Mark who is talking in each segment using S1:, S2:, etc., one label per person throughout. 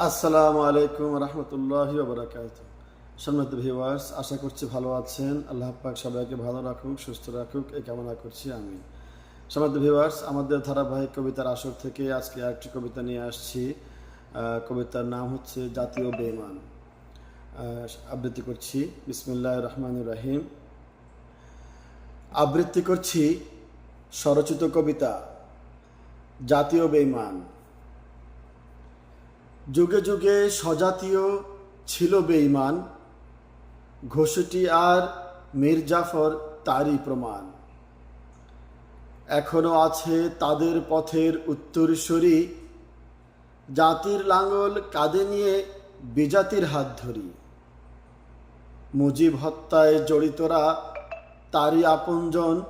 S1: আসসালামু আলাইকুম রহমতুল্লাহ বরাকাত সম্মানিত ভিউয়ার্স, আশা করছি ভালো আছেন। আল্লাহ পাক সবাইকে ভালো রাখুক, সুস্থ রাখুক, এই কামনা করছি আমি সম্মানিত ভিউয়ার্স, আমাদের ধারাবাহিক কবিতার আসর থেকে আজকে আরেকটি কবিতা নিয়ে আসছি। কবিতার নাম হচ্ছে জাতীয় বেমান আবৃত্তি করছি। বিসমিল্লাহ রহমান রাহিম। আবৃত্তি করছি স্বরচিত কবিতা, জাতীয় বেইমান যুগে যুগে স্বজাতীয় ছিল বেঈমান। ঘোষটি আর মীর জাফর তারই প্রমাণ। এখনও আছে তাদের পথের উত্তরসূরি। জাতির লাঙ্গল কাঁধে নিয়ে বিজাতির হাত ধরি। মুজিব হত্যায় জড়িতরা তারই আপনজন।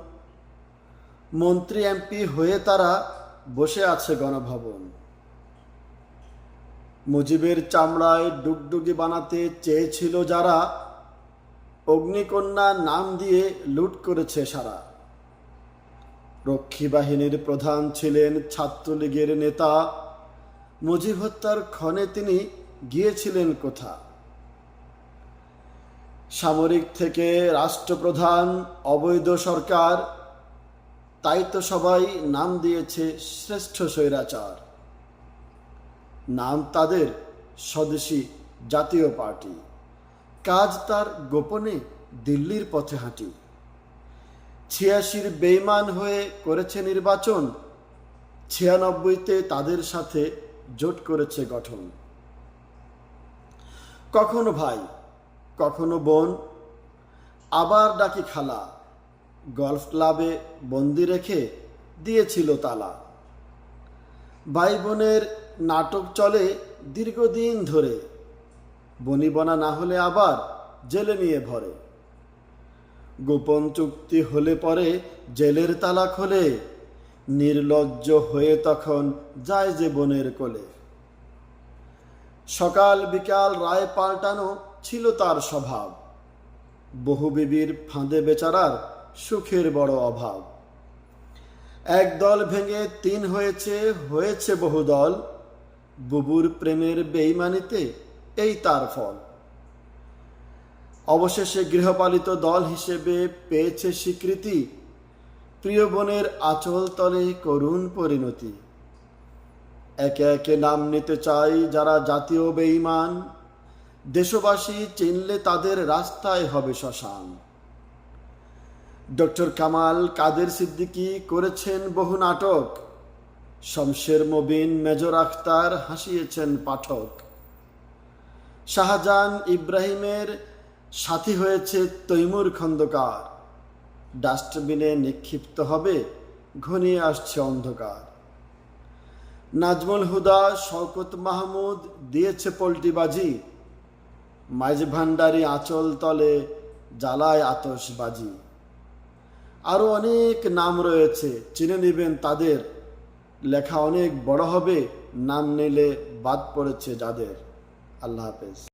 S1: মন্ত্রী এমপি হয়ে তারা বসে আছে গণভবন। মুজিবের চামড়ায় ডুগডুগি বানাতে চেয়েছিল যারা, অগ্নিকন্যা নাম দিয়ে লুট করেছে সারা। রক্ষী বাহিনীর প্রধান ছিলেন ছাত্রলীগের নেতা। মুজিব হত্যার ক্ষণে তিনি গিয়েছিলেন কোথা সামরিক থেকে রাষ্ট্রপ্রধান, অবৈধ সরকার, তাই তো সবাই নাম দিয়েছে শ্রেষ্ঠ স্বৈরাচার। নাম তাদের স্বদেশী জাতীয় পার্টি। কাজ তার গোপনে দিল্লির পথে হাঁটি। ছিয়াশির বেইমান হয়ে করেছে নির্বাচন, ছিয়ানব্বইতে তাদের সাথে জোট করেছে গঠন। কখনো ভাই, কখনো বোন, আবার ডাকি খালা। গলফ ক্লাবে বন্দি রেখে দিয়েছিল তালা। ভাই বোনের নাটক চলে দীর্ঘদিন ধরে। বনিবনা না হলে আবার জেলে নিয়ে ভরে। গোপন চুক্তি হলে পরে জেলের তালা খোলে। নির্লজ্জ হয়ে তখন যায় যে বনের কোলে। সকাল বিকাল রায় পাল্টানো ছিল তার স্বভাব। বহু বিবির ফাঁদে বেচারার সুখের বড় অভাব। এক দল ভেঙে তিন হয়েছে হয়েছে বহু দল। বুবুর প্রেমের বেইমানিতে এই তার ফল। অবশেষে গৃহপালিত দল হিসেবে পেয়েছে স্বীকৃতি। প্রিয় বোনের আচল তলে করুণ পরিণতি। একে একে নাম নিতে চাই যারা জাতীয় বেঈমান দেশবাসী চিনলে তাদের রাস্তায় হবে শ্মশান। ডক্টর কামাল কাদের সিদ্দিকী করেছেন বহু নাটক। শমশের মবিন মেজর আখতার হাসিয়েছেন পাঠক। শাহজাহান ইব্রাহিমের সাথী হয়েছে তৈমুর খন্দকার। ডাস্টবিনে নিক্ষিপ্ত হবে, ঘনিয়ে আসছে অন্ধকার। নাজমুল হুদা, শওকত মাহমুদ দিয়েছে পোল্টিবাজি মাইজ ভান্ডারি আঁচল তলে জ্বালায় আতশবাজি। আরও অনেক নাম রয়েছে, চিনে নেবেন তাদের। লেখা অনেক বড় হবে নাম নিলে বাদ পড়েছে যাদের। আল্লাহ হাফেজ।